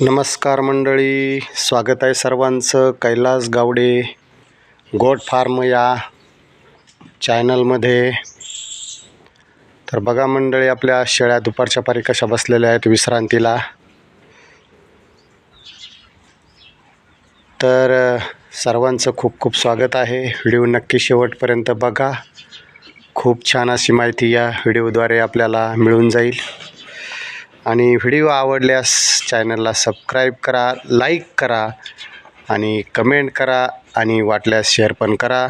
नमस्कार मंडळी स्वागत आहे सर्वांचं. कैलास गावडे गोट फार्म या चॅनलमध्ये. तर बघा मंडळी आपल्या शेळ्या दुपारच्या पारी कशा बसलेल्या आहेत विश्रांतीला. तर सर्वांचं खूप खूप स्वागत आहे. व्हिडिओ नक्की शेवटपर्यंत बघा. खूप छान अशी माहिती या व्हिडिओद्वारे आपल्याला मिळून जाईल. आणि व्हिडिओ आवडल्यास चॅनलला सबस्क्राईब करा लाईक करा आणि कमेंट करा आणि वाटल्यास शेअर पण करा.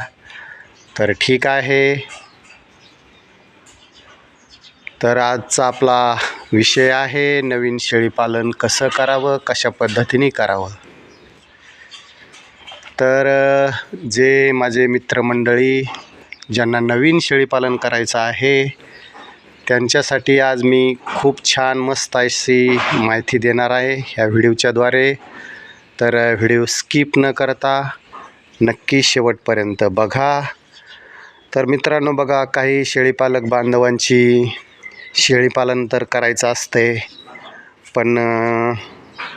तर ठीक आहे. तर आजचा आपला विषय आहे नवीन शेळीपालन कसं करावं कशा पद्धतीने करावं. तर जे माझे मित्रमंडळी ज्यांना नवीन शेळीपालन करायचं आहे त्यांच्यासाठी आज मी खूप छान मस्त अशी माहिती देणार आहे ह्या व्हिडिओच्याद्वारे. तर व्हिडिओ स्किप न करता नक्की शेवटपर्यंत बघा. तर मित्रांनो बघा काही शेळीपालक बांधवांची शेळीपालन तर करायचं असते पण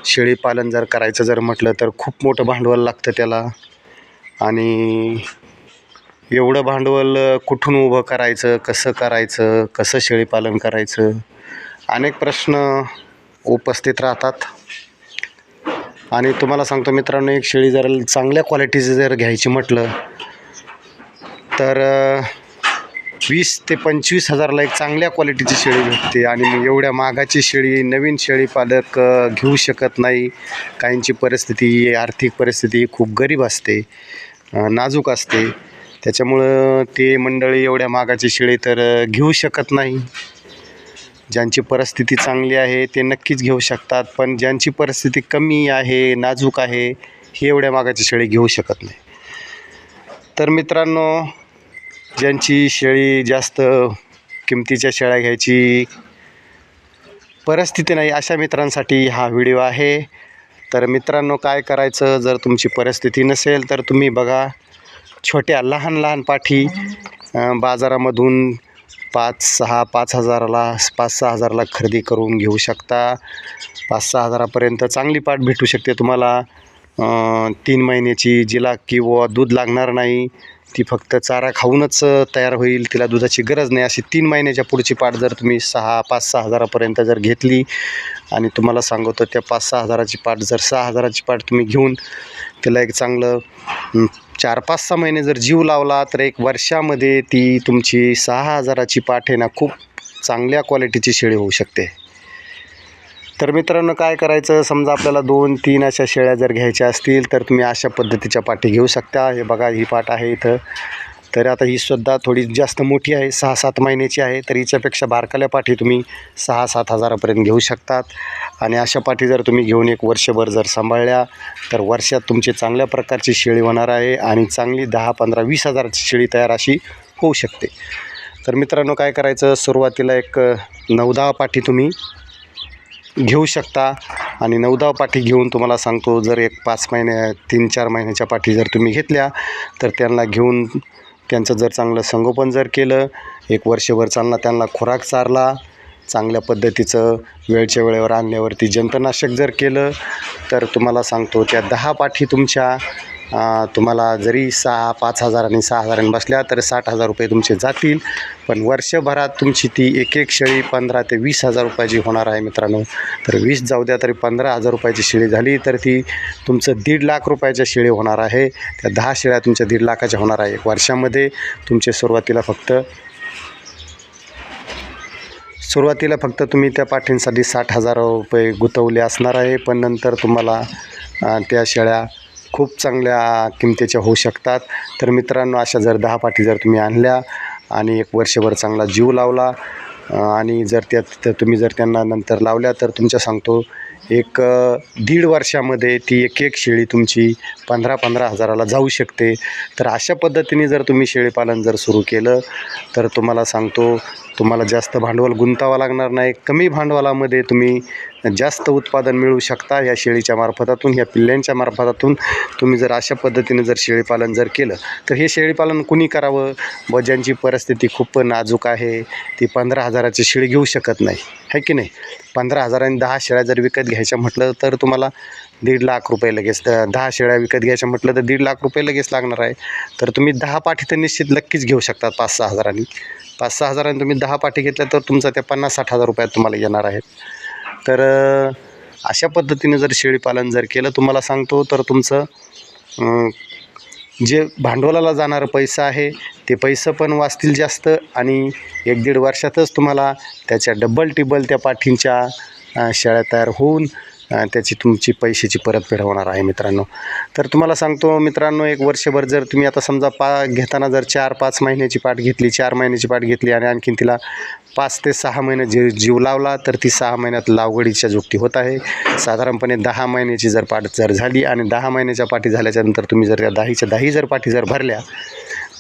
शेळीपालन जर करायचं जर म्हटलं तर खूप मोठं भांडवल लागतं त्याला. आणि एवढं भांडवल कुठून उभं करायचं कसं करायचं कसं शेळीपालन करायचं? अनेक प्रश्न उपस्थित राहतात. आणि तुम्हाला सांगतो मित्रांनो एक शेळी जर चांगल्या क्वालिटीची जर घ्यायची म्हटलं तर वीस ते पंचवीस हजारला एक चांगल्या क्वालिटीची शेळी भेटते. आणि एवढ्या महागाची शेळी नवीन शेळी पालक घेऊ शकत नाही. काहींची परिस्थिती आर्थिक परिस्थिती खूप गरीब असते नाजूक असते. त्याच्यामुळं ते मंडळी एवढ्या मागाची शेळी तर घेऊ शकत नाही. ज्यांची परिस्थिती चांगली आहे ते नक्कीच घेऊ शकतात. पण ज्यांची परिस्थिती कमी आहे नाजूक आहे हे एवढ्या मागाची शेळी घेऊ शकत नाही. तर मित्रांनो ज्यांची शेळी जास्त किमतीच्या शेळ्या घ्यायची परिस्थिती नाही अशा मित्रांसाठी हा व्हिडिओ आहे. तर मित्रांनो काय करायचं? जर तुमची परिस्थिती नसेल तर तुम्ही बघा. छोट्या लहान लहान पाठी बाजारामधून पाच सहा पाच हजाराला पाच सहा हजाराला खरेदी करून घेऊ शकता. पाच सहा हजारापर्यंत चांगली पाठ भेटू शकते तुम्हाला. तीन महिन्याची जिला किंवा दूध लागणार नाही ती फक्त चारा खाऊनच तयार होईल तिला दुधाची गरज नाही. अशी तीन महिन्याच्या पुढची पाठ जर तुम्ही सहा पाच सहा हजारापर्यंत जर घेतली आणि तुम्हाला सांगतो त्या पाच सहा हजाराची पाठ जर सहा हजाराची पाठ तुम्ही घेऊन तिला एक चांगलं चार पाच सहा महिने जर जीव लावला तर एक वर्षामध्ये ती तुमची सहा हजाराची पाठ आहे ना खूप चांगल्या क्वालिटीची शेळी होऊ शकते. तर मित्रांनो काय करायचं? समजा आपल्याला दोन तीन अशा शेळ्या जर घ्यायच्या असतील तर तुम्ही अशा पद्धतीच्या पाठी घेऊ शकता. हे बघा ही पाठ आहे इथं. तर आता ही सुद्धा थोडी जास्त मोठी आहे सहा सात महिन्याची आहे तर हिच्यापेक्षा बारकाल्या पाठी तुम्ही सहा सात हजारापर्यंत घेऊ शकतात. आणि अशा पाठी जर तुम्ही घेऊन एक वर्षभर जर सांभाळल्या तर वर्षात तुमची चांगल्या प्रकारची शेळी होणार आहे आणि चांगली दहा पंधरा वीस हजाराची शेळी तयार अशी होऊ शकते. तर मित्रांनो काय करायचं? सुरुवातीला एक नऊ दहा पाठी तुम्ही घेऊ शकता. आणि नऊ दहा पाठी घेऊन तुम्हाला सांगतो जर एक पाच महिन्या तीन चार महिन्याच्या पाठी जर तुम्ही घेतल्या तर त्यांना घेऊन त्यांचं जर चांगलं संगोपन जर केलं एक वर्षभर चालला त्यांना खुराक चारला चांगल्या पद्धतीचं वेळच्या वेळेवर आणल्यावरती जंतनाशक जर केलं तर तुम्हाला सांगतो त्या दहा पाठी तुमच्या तुम्हाला जरी सहा पाच हजार आणि सहा हजारांनी बसल्या तर साठ हजार रुपये तुमचे जातील. पण वर्षभरात तुमची ती एक एक शेळी पंधरा ते वीस हजार रुपयाची होणार आहे मित्रांनो. तर वीस जाऊ द्या तरी पंधरा हजार रुपयाची शेळी झाली तर ती तुमचं दीड लाख रुपयाच्या शेळी होणार आहे. त्या दहा शेळ्या तुमच्या दीड लाखाच्या होणार आहे एक वर्षामध्ये. तुमचे सुरुवातीला फक्त सुरुवातीला फक्त तुम्ही त्या पाठींसाठी साठ हजार रुपये गुंतवले असणार आहे. पण नंतर तुम्हाला त्या शेळ्या खूप चांगल्या किमतीच्या होऊ शकतात. तर मित्रांनो अशा जर दहा पाठी जर तुम्ही आणल्या आणि एक वर्षभर चांगला जीव लावला आणि जर त्या तुम्ही जर त्यांना नंतर लावल्या तर तुमच्या सांगतो एक दीड वर्षामध्ये ती एक एक शेळी तुमची पंधरा पंधरा हजाराला जाऊ शकते. तर अशा पद्धतीने जर तुम्ही शेळीपालन जर सुरू केलं तर तुम्हाला सांगतो तुम्हाला जास्त भांडवल गुंतावं लागणार नाही. कमी भांडवलामध्ये तुम्ही जास्त उत्पादन मिळवू शकता. या शेळीच्या मार्फतातून ह्या पिल्ल्यांच्या मार्फतातून तुम्ही जर अशा पद्धतीने जर शेळीपालन जर केलं तर हे शेळीपालन कुणी करावं? व ज्यांची परिस्थिती खूप नाजूक आहे ती पंधरा हजाराची शेळी घेऊ शकत नाही. है की नाही? पंधरा हजारांनी दहा शेळ्या जर विकत घ्यायच्या म्हटलं तर तुम्हाला दीड लाख रुपये लगेच दहा शेळ्या विकत घ्यायच्या म्हटलं तर दीड लाख रुपये लगेच लागणार आहे. तर तुम्ही दहा पाठी तर निश्चित नक्कीच घेऊ शकतात पाच सहा हजारांनी. पाच सहा हजारांनी तुम्ही दहा पाठी घेतल्या तर तुमचा त्या पन्नास साठ हजार रुपयात तुम्हाला येणार आहेत तर अशा पद्धतीने जर शेळीपालन जर केलं तुम्हाला सांगतो तर तुमचं जे भांडवलाला जाणारं पैसा आहे ते पैसे पण वाचतील जास्त आणि एक दीड वर्षातच तुम्हाला त्याच्या डबल टिबल त्या पाठींच्या शेळ्या तयार होऊन त्याची तुमची पैशाची परतफेड होणार आहे मित्रांनो. तर तुम्हाला सांगतो मित्रांनो एक वर्षभर जर तुम्ही आता समजा पा घेताना जर चार पाच महिन्याची पाठ घेतली चार महिन्याची पाठ घेतली आणि आणखीन तिला पाच ते सहा महिने जी जीव लावला तर ती सहा महिन्यात लागवडीच्या जुकती होत आहे. साधारणपणे दहा महिन्याची जर पाठ जर झाली आणि दहा महिन्याच्या पाठी झाल्याच्यानंतर तुम्ही जर त्या दहाच्या दहाही जर पाठी जर भरल्या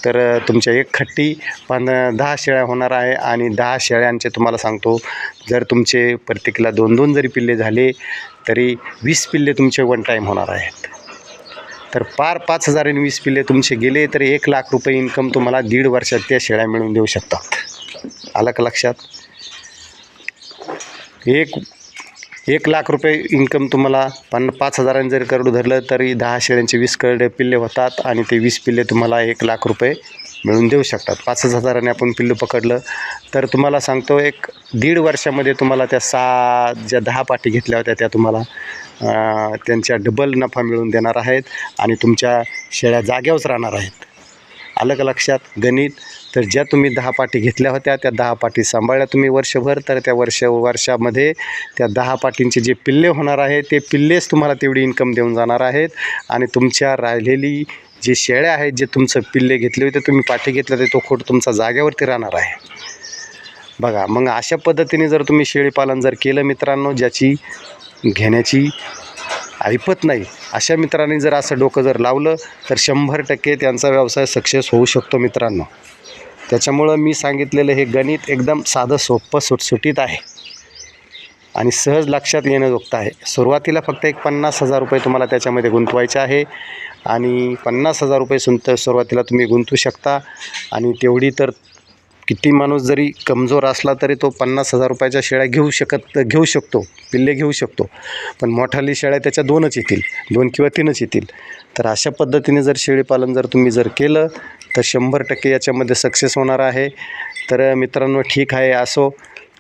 तर तुमच्या एक खट्टी पण दहा शेळ्या होणार आहे आणि दहा शेळ्यांचे तुम्हाला सांगतो जर तुमचे प्रत्येकीला दोन दोन जरी पिल्ले झाले तरी वीस पिल्ले तुमचे वन टाईम होणार आहेत. तर पार पाच हजार आणि वीस पिल्ले तुमचे गेले तर एक लाख रुपये इन्कम तुम्हाला दीड वर्षात त्या शेळ्या मिळून देऊ शकतात. आलं का लक्षात? एक एक लाख रुपये इन्कम तुम्हाला पण पाच हजारांनी जर करडू धरलं तरी दहा शेळ्यांचे वीस करडे पिल्ले होतात आणि ते वीस पिल्ले तुम्हाला एक लाख रुपये मिळून देऊ शकतात. पाचच हजाराने आपण पिल्लू पकडलं तर तुम्हाला सांगतो एक दीड वर्षामध्ये तुम्हाला त्या सहा ज्या दहा पाठी घेतल्या होत्या त्या तुम्हाला त्यांच्या डबल नफा मिळवून देणार आहेत आणि तुमच्या शेळ्या जाग्यावरच राहणार आहेत. आलं का लक्षात? गणित. तर ज्या तुम्ही दहा पाटी घेतल्या होत्या त्या दहा पाटी सांभाळल्या तुम्ही वर्षभर तर त्या वर्ष वर्षामध्ये त्या दहा पाटींचे जे पिल्ले होणार आहे ते पिल्लेच तुम्हाला तेवढी इन्कम देऊन जाणार आहेत आणि तुमच्या राहिलेली जे शेळ्या आहेत जे तुमचं पिल्ले घेतले होते तुम्ही पाठी घेतले होते तो खोट तुमचा जाग्यावरती राहणार आहे. बघा मग अशा पद्धतीने जर तुम्ही शेळीपालन जर केलं मित्रांनो ज्याची घेण्याची ऐपत नाही अशा मित्रांनी जर असं डोकं जर लावलं तर शंभर टक्के त्यांचा व्यवसाय सक्सेस होऊ शकतो मित्रांनो. त्याच्यामुळं मी सांगितलेलं हे गणित एकदम साधं सोपं सुटसुटीत आहे. आणि सहज लक्षात येण्याजोगतं आहे. सुरुवातीला फक्त एक पन्नास हजार रुपये तुम्हाला त्याच्यामध्ये गुंतवायचे आहे आणि पन्नास हजार रुपये सुंत सुरुवातीला तुम्ही गुंतवू शकता आणि तेवढी तर किती माणूस जरी कमजोर असला तरी तो पन्नास हजार रुपयाच्या शेळ्या घेऊ शकत घेऊ शकतो पिल्ले घेऊ शकतो. पण मोठाली शेळ्या त्याच्या दोनच येतील दोन किंवा तीनच येतील. तर अशा पद्धतीने जर शेळीपालन जर तुम्ही जर केलं तर शंभर टक्के याच्यामध्ये सक्सेस होणार आहे. तर मित्रांनो ठीक आहे असो.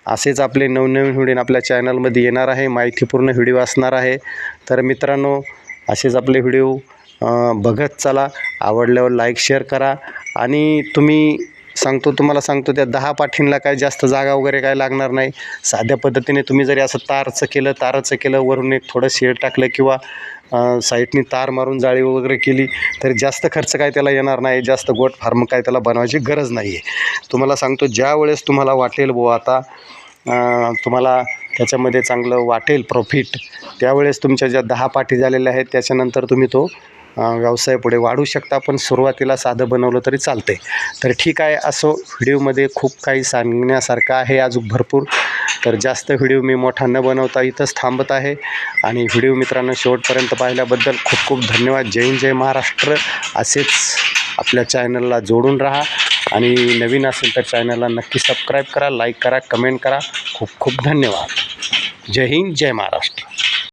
असेच आपले नवनवीन व्हिडिओ आपल्या चॅनलमध्ये येणार आहे. माहितीपूर्ण व्हिडिओ असणार आहे. तर मित्रांनो असेच आपले व्हिडिओ बघत चला. आवडल्यावर लाईक शेअर करा. आणि तुम्ही सांगतो तुम्हाला सांगतो त्या दहा पाठींला काय जास्त जागा वगैरे काय लागणार नाही. साध्या पद्धतीने तुम्ही जरी असं तारचं केलं ताराचं केलं वरून एक थोडं शेड टाकलं किंवा साईटनी तार मारून जाळी वगैरे केली तर जास्त खर्च काय त्याला येणार नाही. जास्त गोट फार्म काय त्याला बनवायची गरज नाही आहे तुम्हाला सांगतो ज्या वेळेस तुम्हाला वाटेल बुवा आता तुम्हाला त्याच्यामध्ये चांगलं वाटेल प्रॉफिट त्यावेळेस तुमच्या ज्या दहा पाठी झालेल्या आहेत त्याच्यानंतर तुम्ही तो व्यवसाय पुढे वाढू शकता पण सुरुवातीला साधं बनवलं तरी चालते तर ठीक आहे असो व्हिडिओमध्ये खूप काही सांगण्यासारखं आहे अजून भरपूर. तर जास्त व्हिडिओ मी मोठा न बनवता इथंच थांबत आहे. आणि व्हिडिओ मित्रांनो शेवटपर्यंत पाहिल्याबद्दल खूप खूप धन्यवाद. जय हिंद जय महाराष्ट्र. असेच आपल्या चॅनलला जोडून राहा. आणि नवीन असेल तर चॅनलला नक्की सबस्क्राईब करा लाईक करा कमेंट करा. खूप खूप धन्यवाद. जय हिंद जय महाराष्ट्र.